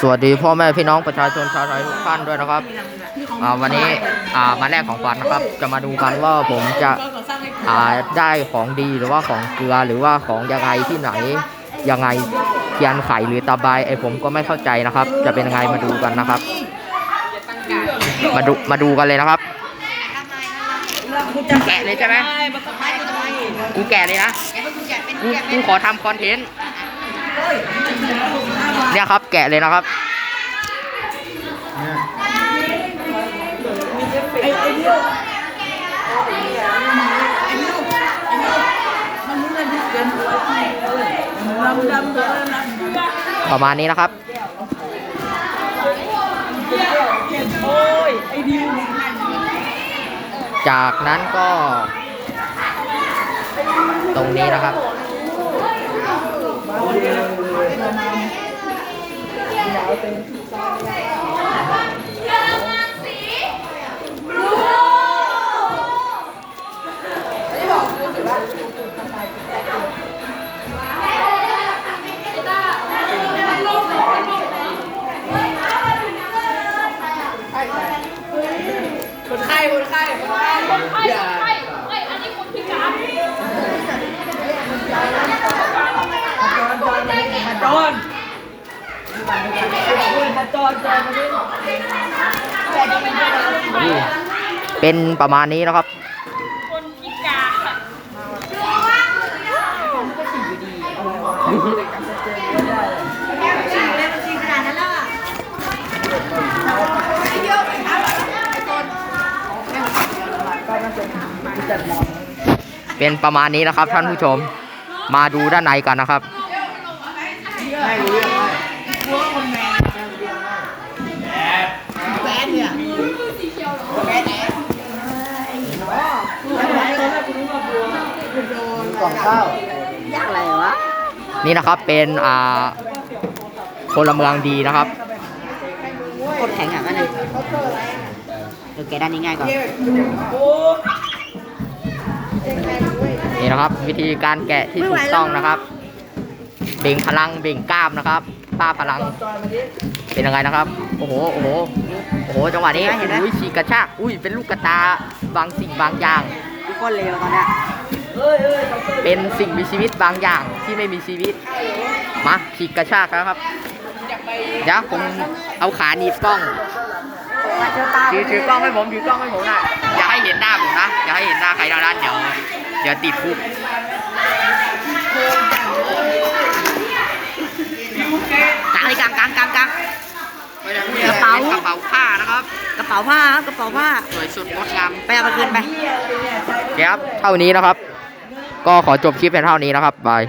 สวัสดีพ่อแม่พี่น้องประชาชนชาวไทยทุกท่านด้วยนะครับวันนี้มาแลกของขวัญนะครับ จะมาดูกันว่าผมจะได้ของดีหรือว่าของเกลือหรือว่าของยังไงที่ไหนยังไงเทียนไขหรือตาใบไอผมก็ไม่เข้าใจนะครับ จะเป็นยังไงมาดูกันนะครับ มาดูมาดูกันเลยนะครับแกะเลยใช่ไหมกูแกะเลยนะกูขอทำคอนเทนต์ เนี่ยครับ แกะเลยนะครับประมาณนี้นะครับจากนั้นก็ ตรงนี้นะครับ คนไข้คนไข้คนไข้คนไข้คนไข้เอ้ยอันนี้คนพิการ มาจอน มาจอจอนมาดิเป็นประมาณนี้นะครับ คนพิการเป็นประมาณนี้นะครับท่านผู้ชม มาดูด้านในกันนะครับ แฟนเนี่ยแฟนแอน กล่องข้าวยากอะไรวะ นี่นะครับเป็นอ่าพลเมืองดีนะครับกดแข็งอะก็หนึ่งเออแกด้านนี้ง่ายกว่านี่นะครับ วิธีการแกะที่ถูกต้องนะครับ เบ่งพลังเบ่งกล้ามนะครับ ป้าพลัง เป็นยังไงนะครับ โอ้โห โอ้โห โอ้โห จังหวะนี้อุ้ยฉีกกระชาก อุ้ย เป็นลูกกระตา บางสิ่งบางอย่างทุกคนเลวตอนเนี้ย เป็นสิ่งมีชีวิตบางอย่างที่ไม่มีชีวิต มาฉีกกระชากแล้วครับเดี๋ยวผมเอาขาหนีบกล้องถือถือกล้องให้ผมถือกล้องให้ผมนะอย่าให้เห็นหน้าผมนะอย่าให้เห็นหน้าใครทางนั้นเดี๋ยวเดี๋ยวติดคุกกลางเลยกลางกลางกลางกลางกระเป๋ากระเป๋าผ้านะครับ กระเป๋าผ้าครับกระเป๋าผ้าสวยสุดงดงามไปเอาไปคืนไปครับเท่านี้นะครับ ก็ขอจบคลิปเป็นเท่านี้นะครับบาย